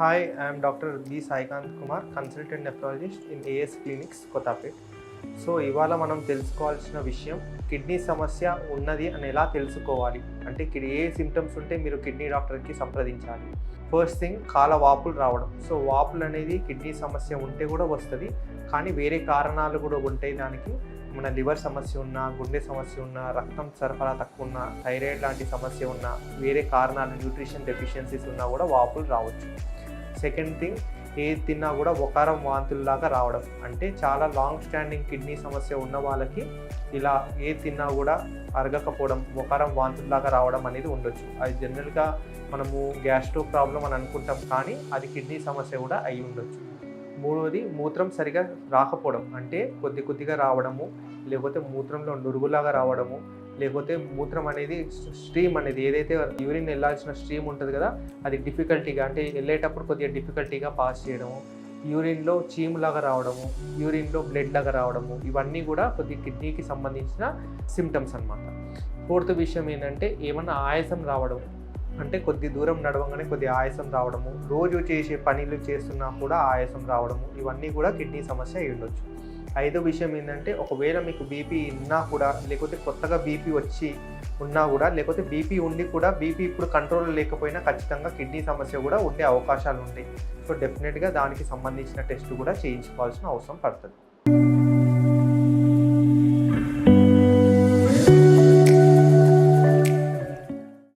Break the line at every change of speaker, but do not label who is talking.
Hi I'm doctor B Saikanth Kumar consultant nephrologist in AS clinics Kothapet so ఇవాళ మనం తెలుసుకోవాల్సిన విషయం kidney సమస్య ఉన్నది అని ఎలా తెలుసుకోవాలి? అంటే కిడ్- ఏ సిమ్టమ్స్ ఉంటే మీరు కిడ్నీ డాక్టర్కి సంప్రదించాలి? ఫస్ట్ థింగ్ కాల వాపులు రావడం. సో వాపులు అనేది కిడ్నీ సమస్య ఉంటే కూడా వస్తుంది కానీ వేరే కారణాలు కూడా ఉంటాయి దానికి. మన లివర్ సమస్య ఉన్నా గుండె సమస్య ఉన్నా రక్తం సరఫరా తక్కువ ఉన్నా థైరాయిడ్ లాంటి సమస్య ఉన్నా వేరే కారణాలు న్యూట్రిషన్ డెఫిషియన్సీస్ ఉన్నా కూడా వాపులు రావచ్చు. సెకండ్ థింగ్ ఏది తిన్నా కూడా ఒకారం వాంతుల్లాగా రావడం. అంటే చాలా లాంగ్ స్టాండింగ్ కిడ్నీ సమస్య ఉన్న వాళ్ళకి ఇలా ఏది తిన్నా కూడా అరగకపోవడం ఒకారం వాంతుల్లాగా రావడం అనేది ఉండొచ్చు. అది జనరల్గా మనము గ్యాస్ట్రో ప్రాబ్లం అని అనుకుంటాం కానీ అది కిడ్నీ సమస్య కూడా అయి ఉండొచ్చు. మూడవది మూత్రం సరిగా రాకపోవడం. అంటే కొద్ది కొద్దిగా రావడము లేకపోతే మూత్రంలో నురుగులాగా రావడము లేకపోతే మూత్రం అనేది స్ట్రీమ్ అనేది ఏదైతే యూరిన్ వెళ్ళాల్సిన స్ట్రీమ్ ఉంటుంది కదా అది డిఫికల్టీగా అంటే వెళ్ళేటప్పుడు కొద్దిగా డిఫికల్టీగా పాస్ చేయడము యూరిన్లో చీములాగా రావడము యూరిన్లో బ్లడ్ లాగా రావడము ఇవన్నీ కూడా కొద్ది కిడ్నీకి సంబంధించిన సిమ్టమ్స్ అన్నమాట. ఫోర్త్ విషయం ఏంటంటే ఏమన్నా ఆయాసం రావడం అంటే కొద్ది దూరం నడవగానే కొద్ది ఆయాసం రావడము రోజు చేసే పనులు చేస్తున్నా కూడా ఆయాసం రావడము ఇవన్నీ కూడా కిడ్నీ సమస్య అయ్యుండొచ్చు ఉండొచ్చు. ఐదో విషయం ఏంటంటే ఒకవేళ మీకు బీపీ ఉన్నా కూడా లేకపోతే కొత్తగా బీపీ వచ్చి ఉన్నా కూడా లేకపోతే బీపీ ఉండి కూడా బీపీ ఇప్పుడు కంట్రోల్ లేకపోయినా ఖచ్చితంగా కిడ్నీ సమస్య కూడా ఉండే అవకాశాలు ఉంటాయి సో డెఫినెట్గా దానికి సంబంధించిన టెస్ట్ కూడా చేయించుకోవాల్సిన అవసరం పడుతుంది.